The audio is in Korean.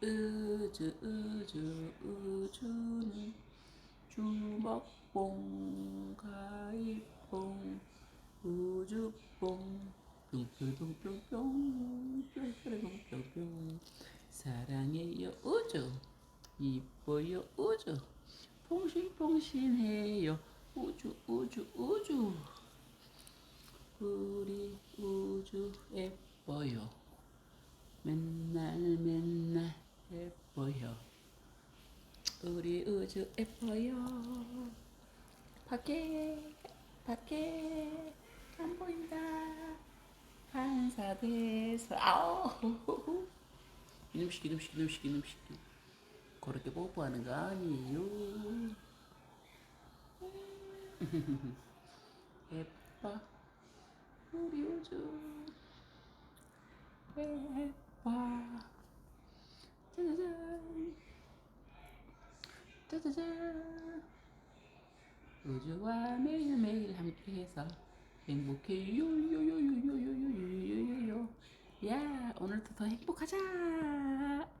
우주 우주 우주는 주먹봉 가위봉 우주봉. 뿅뿅뿅뿅뿅 뿅뿅뿅뿅 사랑해요 우주. 이뻐요 우주. 퐁신퐁신해요. 우주 우주 우주. 우리 우주 예뻐요 맨날 맨날 예뻐요 우리 우주 예뻐요. 밖에 밖에 안 보인다. 한사돼서 아우 이놈식 이놈식 이놈식 이놈식. 그렇게 뽀뽀하는 거 아니에요. 예뻐 우리 우주 예뻐 짜자잔 짜자잔. 우주와 매일매일 함께해서 행복해요. 요요요요요요요요요 야 오늘도 더 행복하자